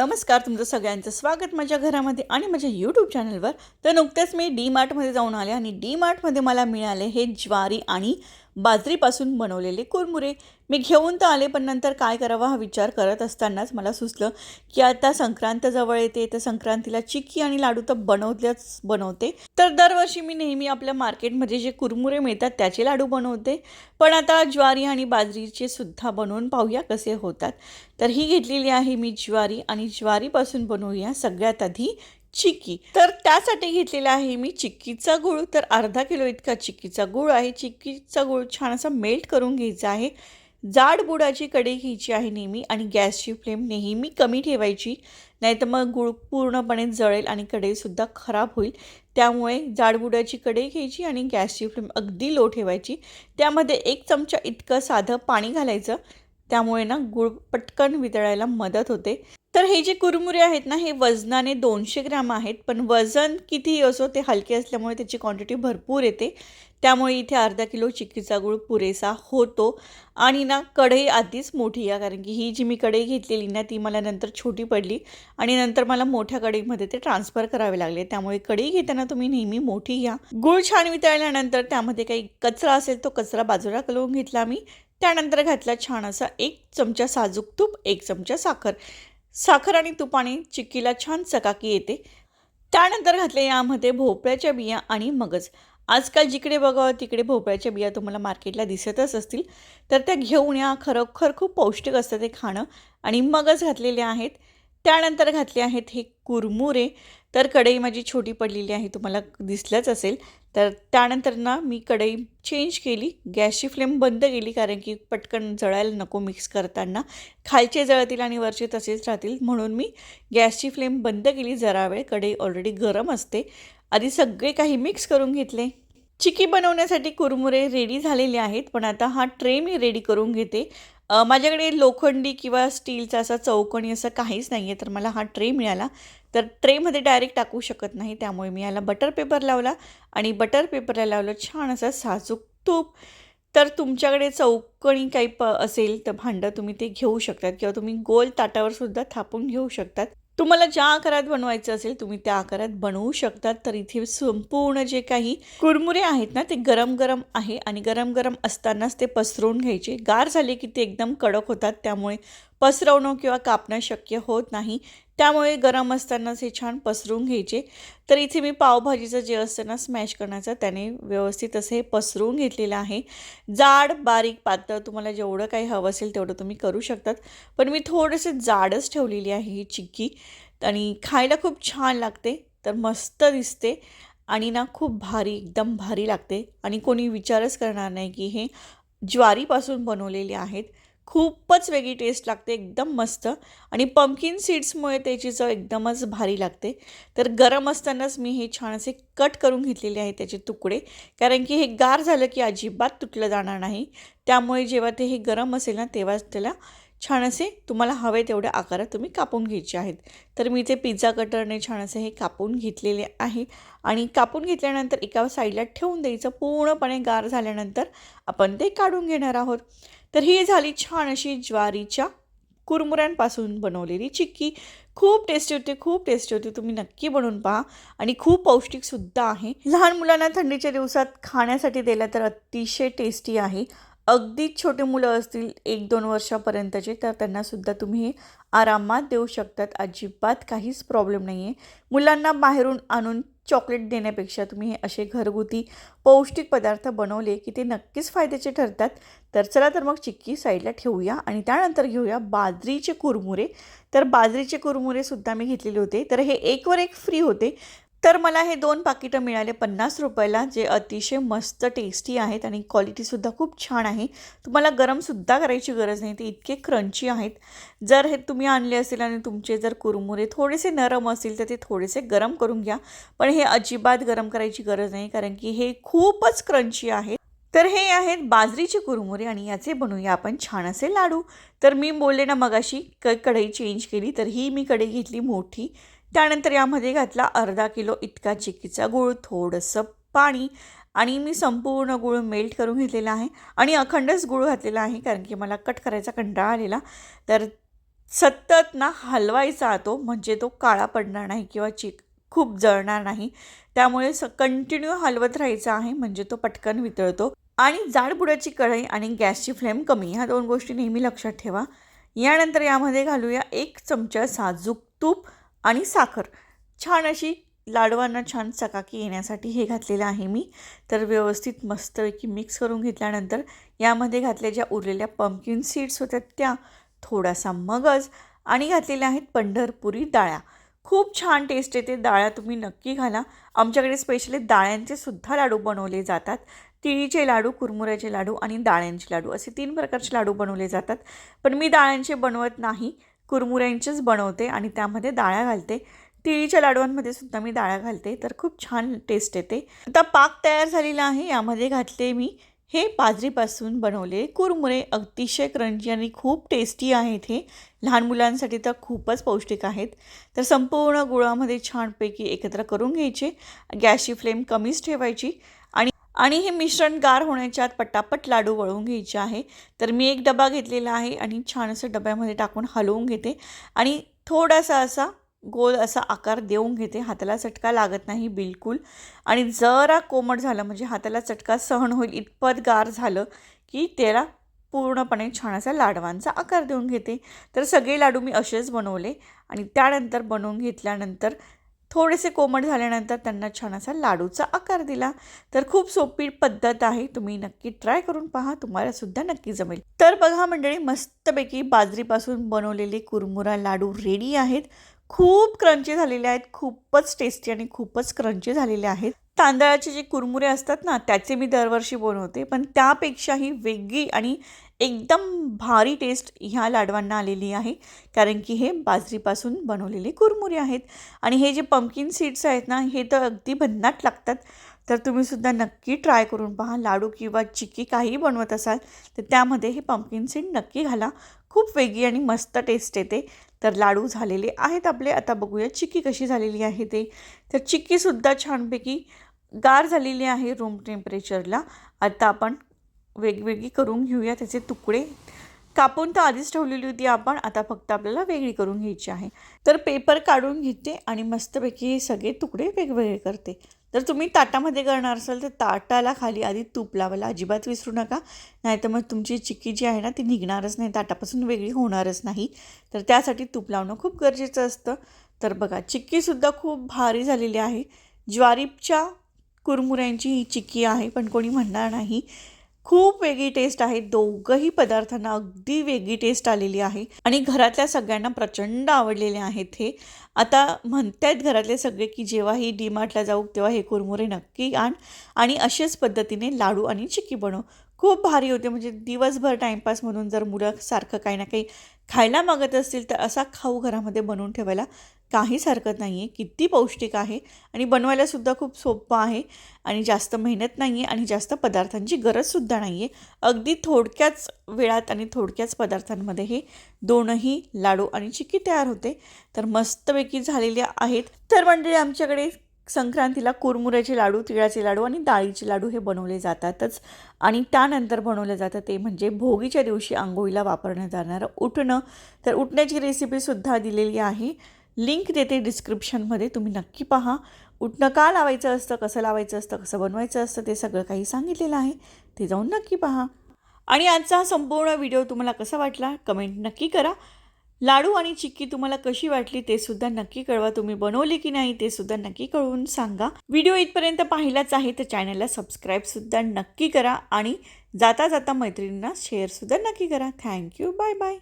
नमस्कार तुमचं सगळ्यांचं स्वागत माझ्या घरामध्ये आणि माझ्या यूट्यूब चॅनलवर तर नुकतेच मी डी मार्टमध्ये जाऊन आले आणि डी मार्टमध्ये मला मिळाले हे ज्वारी आणि बाजरीपासून बनवलेले कुरमुरे. मी घेऊन तर आले पण नंतर काय करावा हा विचार करत असतानाच मला सुचलं की आता संक्रांत जवळ येते तर संक्रांतीला चिक्की आणि लाडू तर बनवल्याच बनवते. तर दरवर्षी मी नेहमी आपल्या मार्केटमध्ये जे कुरमुरे मिळतात त्याचे लाडू बनवते. पण आता ज्वारी आणि बाजरीचे सुद्धा बनवून पाहूया कसे होतात. तर ही घेतलेली आहे मी ज्वारी आणि ज्वारीपासून बनवूया सगळ्यात आधी चिक्की. तर त्यासाठी घेतलेला आहे मी चिक्कीचा गूळ. तर अर्धा किलो इतका चिक्कीचा गूळ आहे. चिक्कीचा गूळ छान असा मेल्ट करून घ्यायचा आहे. जाड बुडाची कढई घ्यायची आहे नेहमी आणि गॅसची फ्लेम नेहमी कमी ठेवायची नाहीतर मग गुळ पूर्णपणे जळेल आणि कढईसुद्धा खराब होईल. त्यामुळे जाडबुडाची कढई घ्यायची आणि गॅसची फ्लेम अगदी लो ठेवायची. त्यामध्ये एक चमचा इतकं साधं पाणी घालायचं. त्यामुळे ना गूळ पटकन वितळायला मदत होते. तर हे जे कुरमुरे आहेत ना हे वजनाने दोनशे ग्रॅम आहेत पण वजन कितीही असो ते हलके असल्यामुळे त्याची क्वांटिटी भरपूर येते. त्यामुळे इथे अर्धा किलो चिक्कीचा गूळ पुरेसा होतो. आणि ना कढई आधीच मोठी आहे कारण की ही जी मी कढई घेतलेली ना ती मला नंतर छोटी पडली. आणि नंतर मला मोठ्या कढईमध्ये ते ट्रान्सफर करावे लागले. त्यामुळे कढई घेताना तुम्ही नेहमी मोठी घ्या. गूळ छान वितळल्यानंतर त्यामध्ये काही कचरा असेल तो कचरा बाजूला कलवून घेतला मी. त्यानंतर घातला छान असा एक चमचा साजूक तूप एक चमचा साखर. साखर आणि तुपाने चिक्कीला छान चकाकी येते. त्यानंतर घातले यामध्ये भोपळ्याच्या बिया आणि मगज. आजकाल जिकडे बघावं तिकडे भोपळ्याच्या बिया तुम्हाला मार्केटला दिसतच असतील. तर त्या घेऊन या खरोखर खूप पौष्टिक असतं ते खाणं. आणि मगच घातलेले आहेत. त्यानंतर घातले आहेत हे कुरमुरे. तर कढई माझी छोटी पडलेली आहे तुम्हाला दिसलंच असेल. तर त्यानंतर ना मी कढई चेंज केली. गॅसची फ्लेम बंद केली कारण की पटकन जळायला नको मिक्स करताना. खालचे जळतील आणि वरचे तसेच राहतील. म्हणून मी गॅसची फ्लेम बंद केली. जरा वेळ कढई ऑलरेडी गरम असते. आधी सगळे काही मिक्स करून घेतले. चिकी बनवण्यासाठी कुरमुरे रेडी झालेले आहेत पण आता हा ट्रे मी रेडी करून घेते. माझ्याकडे लोखंडी किंवा स्टीलचा असा चौकणी असं काहीच नाही आहे तर मला हा ट्रे मिळाला. तर ट्रेमध्ये डायरेक्ट टाकू शकत नाही त्यामुळे मी याला बटर पेपर लावला आणि बटर पेपरला लावलं छान असं साजूक तूप. तर तुमच्याकडे चौकणी काही प असेल तर भांडं तुम्ही ते घेऊ शकतात किंवा तुम्ही गोल ताटावर सुद्धा थापून घेऊ शकतात. तुम्हाला ज्या आकारात बनवायचं असेल तुम्ही त्या आकारात बनवू शकतात. तर इथे संपूर्ण जे काही कुरमुरे आहेत ना ते गरम गरम आहे. आणि गरम गरम असतानाच ते पसरवून घ्यायचे. गार झाले की ते एकदम कडक होतात. त्यामुळे पसरवणं किंवा कापणं शक्य होत नाही. त्यामुळे गरम असतानाच हे छान पसरून घ्यायचे. तर इथे मी पावभाजीचं जे असतं ना स्मॅश करण्याचं त्याने व्यवस्थित असं हे घेतलेलं आहे. जाड बारीक पातळ तुम्हाला जेवढं काही हवं असेल तेवढं तुम्ही करू शकतात. पण मी थोडंसं जाडच ठेवलेली आहे ही चिक्की. आणि खायला खूप छान लागते तर मस्त दिसते. आणि ना खूप भारी एकदम भारी लागते. आणि कोणी विचारच करणार नाही की हे ज्वारीपासून बनवलेले आहेत. खूपच वेगळी टेस्ट लागते एकदम मस्त. आणि पंपकिन सीड्समुळे त्याची चव एकदमच भारी लागते. तर गरम असतानाच मी हे छान असे कट करून घेतलेले आहे त्याचे तुकडे. कारण की हे गार झालं की अजिबात तुटलं जाणार नाही. त्यामुळे जेव्हा ते हे गरम असेल ना तेव्हाच त्याला छान असे तुम्हाला हवे तेवढ्या आकारात तुम्ही कापून घ्यायचे आहेत. तर मी ते पिझ्झा कटरने छान असे हे कापून घेतलेले आहे. आणि कापून घेतल्यानंतर एका साईडला ठेवून द्यायचं. पूर्णपणे गार झाल्यानंतर आपण ते काढून घेणार आहोत. तर ही झाली छान अशी ज्वारीच्या कुरमुऱ्यांपासून बनवलेली चिक्की. खूप टेस्टी होते खूप टेस्टी होते. तुम्ही नक्की बनवून पहा. आणि खूप पौष्टिकसुद्धा आहे. लहान मुलांना थंडीच्या दिवसात खाण्यासाठी दिल्या तर अतिशय टेस्टी आहे. अगदीच छोटे मुलं असतील एक दोन वर्षापर्यंतचे तर त्यांनासुद्धा तुम्ही हे आरामात देऊ शकतात. अजिबात काहीच प्रॉब्लेम नाही आहे मुलांना बाहेरून आणून चॉकलेट देण्यापेक्षा तुम्ही हे असे घरगुती पौष्टिक पदार्थ बनवले की ते नक्कीच फायद्याचे ठरतात. तर चला तर मग चिक्की साईडला ठेवूया आणि त्यानंतर घेऊया बाजरीचे कुरमुरे. तर बाजरीचे कुरमुरेसुद्धा मी घेतलेले होते. तर हे एकवर एक फ्री होते. तर मला हे दोन पाकिटं मिळाले पन्नास रुपयाला जे अतिशय मस्त टेस्टी आहेत आणि क्वालिटीसुद्धा खूप छान आहे. तुम्हाला गरमसुद्धा करायची गरज नाही ते इतके क्रंची आहेत. जर हे तुम्ही आणले असेल आणि तुमचे जर कुरमुरे थोडेसे नरम असतील तर ते थोडेसे गरम करून घ्या. पण हे अजिबात गरम करायची गरज नाही कारण की हे खूपच क्रंची आहे. तर हे आहेत बाजरीचे कुरमुरे आणि याचे बनवूया आपण छान असे लाडू. तर मी बोलले ना मगाशी क कढई चेंज केली तर ही मी कढई घेतली मोठी. त्यानंतर यामध्ये घातला अर्धा किलो इतका चिकीचा गूळ थोडंसं पाणी आणि मी संपूर्ण गूळ मेल्ट करून घेतलेला आहे आणि अखंडच गूळ घातलेला आहे कारण की मला कट करायचा कंटाळा आलेला. तर सतत ना हलवायचा तो म्हणजे तो काळा पडणार नाही किंवा चिक खूप जळणार नाही. त्यामुळे स कंटिन्यू हलवत राहायचा आहे म्हणजे तो पटकन वितळतो. आणि जाडबुडाची कढई आणि गॅसची फ्लेम कमी ह्या दोन गोष्टी नेहमी लक्षात ठेवा. यानंतर यामध्ये घालूया एक चमचा साजूक तूप आणि साखर. छान अशी लाडवांना छान चकाकी येण्यासाठी हे घातलेलं आहे मी. तर व्यवस्थित मस्तपैकी मिक्स करून घेतल्यानंतर यामध्ये घातल्या ज्या उरलेल्या पंपकिन सीड्स होत्या त्या थोडासा मगज आणि घातलेल्या आहेत पंढरपुरी डाळ्या. खूप छान टेस्ट येते डाळ्या तुम्ही नक्की घाला. आमच्याकडे स्पेशली डाळ्यांचे सुद्धा लाडू बनवले जातात. तिळीचे लाडू कुरमुऱ्याचे लाडू आणि डाळ्यांचे लाडू असे तीन प्रकारचे लाडू बनवले जातात. पण मी डाळ्यांचे बनवत नाही. कुरमुऱ्यांचेच बनवते आणि त्यामध्ये डाळ्या घालते. तिळीच्या लाडवांमध्ये सुद्धा मी डाळ्या घालते. तर खूप छान टेस्ट येते. आता पाक तयार झालेला आहे. यामध्ये घातले मी हे बाजरीपासून बनवले कुरमुरे. अतिशय क्रंची आणि खूप टेस्टी आहेत हे. लहान मुलांसाठी तर खूपच पौष्टिक आहेत. तर संपूर्ण गुळामध्ये छानपैकी एकत्र करून घ्यायचे. गॅसची फ्लेम कमीच ठेवायची आणि आणि हे मिश्रण गार होण्याच्या आत पटापट लाडू वळवून घ्यायचे आहे. तर मी एक डबा घेतलेला आहे आणि छान असं डब्यामध्ये टाकून हलवून घेते आणि थोडासा असा गोल असा आकार देऊन घेते. हाताला चटका लागत नाही बिलकुल. आणि जरा कोमट झालं म्हणजे हाताला चटका सहन होईल इतपत गार झालं की त्याला पूर्णपणे छान असा लाडवांचा आकार देऊन घेते. तर सगळे लाडू मी असेच बनवले आणि त्यानंतर बनवून घेतल्यानंतर थोडेसे कोमट झाल्यानंतर त्यांना छान असा लाडूचा आकार दिला. तर खूप सोपी पद्धत आहे. तुम्ही नक्की ट्राय करून पहा. तुम्हाला सुद्धा नक्की जमेल. तर बघा मंडळी मस्तपैकी बाजरीपासून बनवलेले कुरमुरा लाडू रेडी आहेत. खूप क्रंची झालेले आहेत. खूपच टेस्टी आणि खूपच क्रंची झालेले आहेत. तांदळाचे जे कुरमुरे असतात ना त्याचे मी दरवर्षी बनवते. पण त्यापेक्षाही वेगळी आणि एकदम भारी टेस्ट ह्या लाडवांना आलेली आहे. कारण की हे बाजरीपासून बनवलेले कुरमुरे आहेत. आणि हे जे पंपकिन सीड्स आहेत ना हे तर अगदी भन्नाट लागतात. तर तुम्हीसुद्धा नक्की ट्राय करून पहा. लाडू किंवा चिक्की काहीही बनवत असाल तर त्यामध्ये हे पंपकिन सीड नक्की घाला. खूप वेगळी आणि मस्त टेस्ट येते. तर लाडू झालेले आहेत आपले. आता बघूया चिक्की कशी झालेली आहे ते. तर चिक्कीसुद्धा छानपैकी गार झालेली आहे रूम टेम्परेचरला आता आपण वेगवेगळी करून घेऊया त्याचे तुकडे. कापून तर आधीच ठेवलेली होती आपण आता फक्त आपल्याला वेगळी करून घ्यायची आहे. तर पेपर काढून घेते आणि मस्तपैकी सगळे तुकडे वेगवेगळे करते. जर तुम्ही ताटामध्ये करणार असाल तर ताटाला खाली आधी तूप लावायला अजिबात विसरू नका. नाहीतर मग तुमची चिक्की जी आहे ना ती निघणारच नाही ताटापासून वेगळी होणारच नाही. तर त्यासाठी तूप लावणं खूप गरजेचं असतं. तर बघा चिक्कीसुद्धा खूप भारी झालेली आहे. ज्वारीच्या कुरमुऱ्यांची ही चिक्की आहे पण कोणी म्हणणार नाही. खूप वेगळी टेस्ट आहे. दोघंही पदार्थांना अगदी वेगळी टेस्ट आलेली आहे. आणि घरातल्या सगळ्यांना प्रचंड आवडलेले आहेत हे. आता म्हणतायत घरातले सगळे की जेव्हा ही डीमार्टला जाऊ तेव्हा हे कुरमुरे नक्की आण. आणि अशाच पद्धतीने लाडू आणि चिक्की बनव. खूप भारी होते. म्हणजे दिवसभर टाईमपास म्हणून जर मुलं सारखं काही ना काही खायला मागत असतील तर असा खाऊ घरामध्ये बनवून ठेवायला काहीच हरकत नाही आहे किती पौष्टिक आहे. आणि बनवायलासुद्धा खूप सोपं आहे. आणि जास्त मेहनत नाही आहे आणि जास्त पदार्थांची गरजसुद्धा नाही आहे अगदी थोडक्याच वेळात आणि थोडक्याच पदार्थांमध्ये हे दोनही लाडू आणि चिक्की तयार होते. तर मस्तपैकी झालेले आहेत. तर म्हणजे आमच्याकडे संक्रांतीला कुरमुऱ्याचे लाडू तिळाचे लाडू आणि डाळीचे लाडू हे बनवले जातातच. आणि त्यानंतर बनवलं जातं ते म्हणजे भोगीच्या दिवशी आंघोळीला वापरण्यात जाणारं उठणं. तर उठण्याची रेसिपीसुद्धा दिलेली आहे. लिंक देते डिस्क्रिप्शनमध्ये तुम्ही नक्की पहा. उठणं का लावायचं असतं कसं लावायचं असतं कसं बनवायचं असतं ते सगळं काही सांगितलेलं आहे. ते जाऊन नक्की पहा. आणि आजचा हा संपूर्ण व्हिडिओ तुम्हाला कसा वाटला कमेंट नक्की करा. लाडू आणि चिक्की तुम्हाला कशी वाटली ते सुद्धा नक्की कळवा. तुम्ही बनवली की नाही ते सुद्धा नक्की कळवून सांगा. व्हिडिओ इथपर्यंत पाहिलाच आहे तर चॅनलला सबस्क्राईब सुद्धा नक्की करा. आणि जाता जाता मैत्रिणींना शेअर सुद्धा नक्की करा. Thank you bye bye.